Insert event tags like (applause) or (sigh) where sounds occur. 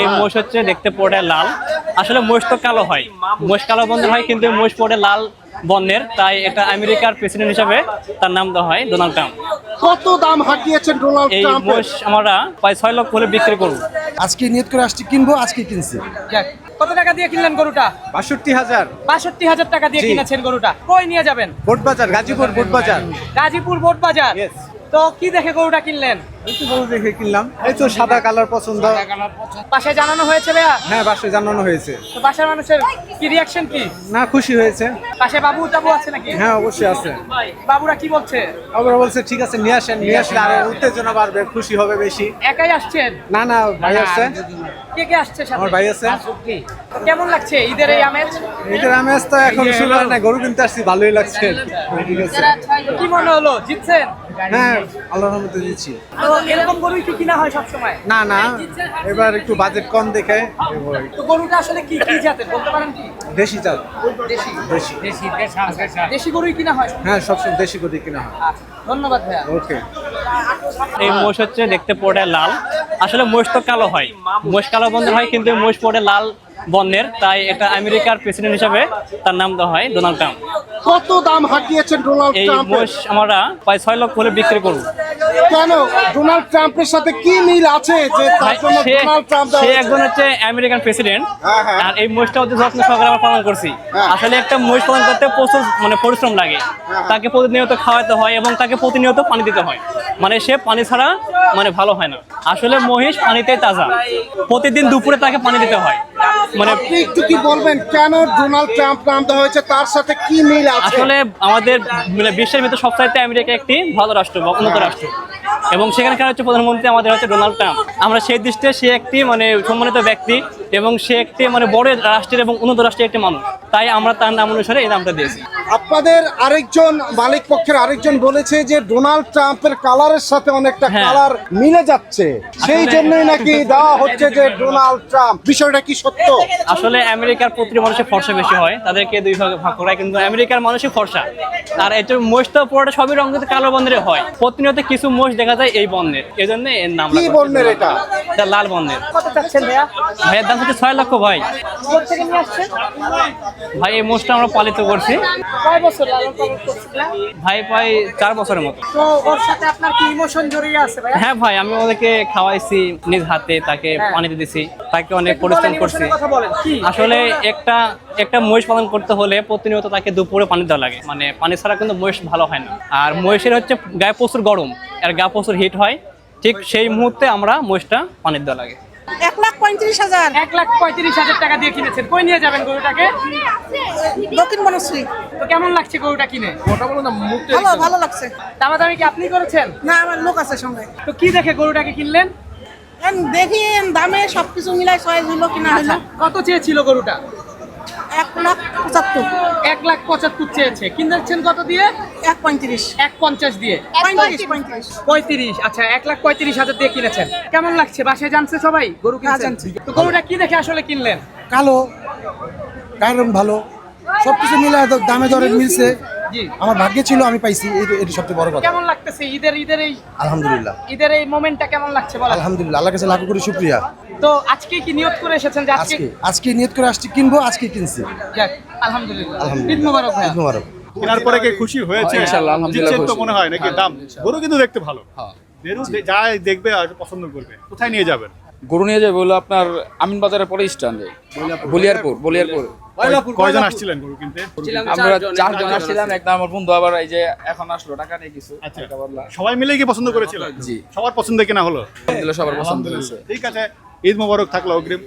এই মোষ হচ্ছে দেখতে পড়ে লাল। আসলে মোষ তো কালো হয়। মোষ কালো বন্ধ হয় কিন্তু মোষ পড়ে লাল বর্ণের। তাই এটা আমেরিকার প্রেসিডেন্ট হিসাবে তার নাম দেওয়া হয় ডোনাল্ড ট্রাম্প। কত দাম হাঁকিয়েছেন ডোনাল্ড এই মোষ আমরা প্রায় ছয় লক্ষ হলে বিক্রি করব। আজকে নিয়ত করে আসছি কিনবো আজকে কিনছি। কত টাকা দিয়ে কিনলেন গরুটা? বাষট্টি হাজার। বাষট্টি হাজার টাকা দিয়ে কিনেছেন গরুটা। কই নিয়ে যাবেন? বোট বাজার গাজীপুর বোট বাজার গাজীপুর বোট বাজার. তো কি দেখে গরুটা কিনলেন? গরু দেখে কিনলাম। এই তো সাদা কালার পছন্দ। পাশে জানানো হয়েছে ভাইয়া? হ্যাঁ বাসে জানানো হয়েছে। তো বাসার মানুষের কি রিয়াকশন কি? না খুশি হয়েছে। পাশে বাবু টাবু আছে নাকি? হ্যাঁ অবশ্যই আছে। বাবুরা কি বলছে? আবার বলছে ঠিক আছে নিয়ে আসেন নিয়ে আসলে আরও উত্তেজনা বাড়বে খুশি হবে বেশি। একাই আসছেন? না না ভাই আছে কে কে আসছে সাথে? আমার ভাই আছে। কেমন লাগছে ঈদের এই আমেজ? ঈদের আমেজ তো এখন শুরু হয় না গরু কিনতে আসছি ভালোই লাগছে। ঠিক আছে কি মনে হলো? জিতছেন? হ্যাঁ আল্লাহর রহমতে দিচ্ছি তো এরকম গরুই কি কিনা হয় সবসময়? না না এবার একটু বাজেট কম দেখে তো গরুটা আসলে কি কি জাতের বলতে পারেন কি? দেশি চাল দেশি। দেশি। দেশি গরুই কিনা হয় হ্যাঁ সবসময় দেশি গরু কিনা হয়। আচ্ছা ধন্যবাদ ভাইয়া। ওকে। এই মোষ হচ্ছে দেখতে পড়ে লাল। আসলে মোষ তো কালো হয়। মোষ কালো বন্ধ হয় কিন্তু মোষ পড়ে লাল বর্ণের। তাই এটা আমেরিকার প্রেসিডেন্ট হিসাবে তার নাম দেওয়া হয় ডোনাল্ড ট্রাম্প কত দাম হাঁকিয়েছেন ডোনাল্ড এই মোষ আমরা প্রায় ছয় লক্ষ হলে বিক্রি করব। কেন? ডোনাল্ড ট্রাম্পের সাথে কি মিল আছে যে তার জন্য সে ডোনাল্ড ট্রাম্প সে একজন হচ্ছে আমেরিকান প্রেসিডেন্ট। হ্যাঁ, হ্যাঁ। আর এই মোষটা হচ্ছে যত্ন সহকারে আমরা পালন করছি। হ্যাঁ। আসলে একটা মোষ পালন করতে প্রচুর মানে পরিশ্রম লাগে। তাকে প্রতিনিয়ত খাওয়াতে হয় এবং তাকে প্রতিনিয়ত পানি দিতে হয়। মানে সে পানি ছাড়া মানে ভালো হয় না। আসলে মহিষ পানিতে তাজা। প্রতিদিন দুপুরে তাকে পানি দিতে হয়। মানে আপনি একটু কি বলবেন কেন ডোনাল্ড ট্রাম্প নাম দেওয়া হয়েছে? তার সাথে কি মিল আছে? আসলে আমাদের মানে বিশ্বের ভিতরে সবচাইতে আমেরিকা একটি ভালো রাষ্ট্র বা উন্নত রাষ্ট্র। এবং সেখানকার হচ্ছে প্রধানমন্ত্রী আমাদের হচ্ছে ডোনাল্ড ট্রাম্প আমরা সেই দৃষ্টিতে সে একটি মানে সম্মানিত ব্যক্তি এবং সে একটি মানে বড় রাষ্ট্রের এবং উন্নত রাষ্ট্রের একটি মানুষ। তাই আমরা তার নাম অনুসারে এই নামটা দিয়েছি। আপনাদের আরেকজন মালিক পক্ষের আরেকজন বলেছে যে ডোনাল্ড ট্রাম্পের কালারের সাথে অনেকটা হ্যাঁ। কালার মিলে যাচ্ছে। সেই জন্যই নাকি (laughs) দেওয়া হচ্ছে যে ডোনাল্ড ট্রাম্প বিষয়টা কি সত্য? আসলে আমেরিকার প্রতি মানুষের ফর্সা বেশি হয় তাদেরকে দুই ভাগে ভাগ করা কিন্তু আমেরিকার মানুষই ফর্সা। আর এটা মোষ তো পুরোটা সবই রঙ কিন্তু কালো বর্ণের হয়। প্রতিনিয়ত কিছু মোষ দেখা যায় এই বর্ণের এই জন্য এর নাম কি বর্ণের এটা? এটা লাল বর্ণের। কত চাচ্ছেন ভাইয়া? ভাইয়ের দাম হচ্ছে ছয় লক্ষ ভাই। থেকে নিয়ে আসছেন? ভাই এই মোষটা আমরা পালিত করছি। কয় বছর লালন পালন করছিলেন ভাই প্রায় চার বছরের মতো। তো ওর সাথে আপনার কি ইমোশন জড়িয়ে আছে ভাইয়া? হ্যাঁ ভাই আমি ওদেরকে খাওয়াইছি নিজ হাতে তাকে হ্যাঁ। পানি দিয়েছি তাকে অনেক পরিশ্রম করছি। আসলে একটা একটা মহিষ পালন করতে হলে প্রতিনিয়ত তাকে দুপুরে পানি দেওয়া লাগে। মানে পানি ছাড়া কিন্তু মহিষ ভালো হয় না। আর মহিষের হচ্ছে গায়ে প্রচুর গরম আর গা প্রচুর হিট হয়। ঠিক সেই মুহূর্তে আমরা মহিষটা পানি দেওয়া লাগে। এক লাখ পঁয়ত্রিশ হাজার। এক লাখ পঁয়ত্রিশ হাজার টাকা দিয়ে কিনেছেন। কই নিয়ে যাবেন গরুটাকে? দক্ষিণ বনশ্রী। তো কেমন লাগছে গরুটা কিনে? ভালো ভালো লাগছে। দামাদামি কি আপনি করেছেন? না আমার লোক আছে সঙ্গে। তো কি দেখে গরুটাকে কিনলেন? দেখি দামে সবকিছু মিলাই চয়েস হইল কিনা আচ্ছা হইল কত চেয়েছিল গরুটা? এক লাখ পঁচাত্তর। এক লাখ পঁচাত্তর চেয়েছে। কিনেছেন কত দিয়ে? এক পঁয়ত্রিশ। এক পঞ্চাশ দিয়ে। পঁয়ত্রিশ। পঁয়ত্রিশ পঁয়ত্রিশ। আচ্ছা এক লাখ পঁয়ত্রিশ হাজার দিয়ে কিনেছেন। কেমন লাগছে? বাসায় জানছে সবাই? গরু হ্যাঁ, জানছে। তো গরুটা কি দেখে আসলে কিনলেন? কালো কারণ ভালো। সবকিছু মিলে দামে দরে মিলছে। আমার ভাগ্যে ছিল আমি পাইছি এই- এটি সবচেয়ে বড় কথা। কেমন লাগতেছে ঈদের ঈদের এই আলহামদুলিল্লাহ। ঈদের এই মোমেন্টটা কেমন লাগছে বলেন আলহামদুলিল্লাহ আল্লাহ কাছে লাখো করে শুক্রিয়া। তো আজকে কি নিয়ত করে এসেছেন যে আজকে আজকে নিয়ত করে আসছি কিনবো আজকে কিনছি। যাক, আলহামদুলিল্লাহ। আলহামদুলিল্লাহ। ঈদ মোবারক ভাইয়া। ঈদ মোবারক। কেনার পরে কি খুশি হয়েছে? ইনশাআল্লাহ, আলহামদুলিল্লাহ তো মনে হয় নাকি? দাম। গরু কিন্তু দেখতে ভালো। হ্যাঁ। যা দেখবে আর পছন্দ করবে। কোথায় নিয়ে যাবেন? গরু নিয়ে যাবে হলো আপনার আমিন বাজারের পরে স্ট্যান্ডে বলিয়ারপুর বলিয়ারপুর। কয়জন আসছিলেন গরু কিনতে? আমরা চারজন আসছিলাম একটা আমার বন্ধু আবার এই যে এখন আসলো টাকা নেই কিছু আচ্ছা। সবাই মিলে কি পছন্দ করেছিল? জি। সবার পছন্দ কিনা হলো? সবার পছন্দ হয়েছে। ঠিক আছে ঈদ মোবারক থাকল অগ্রিম।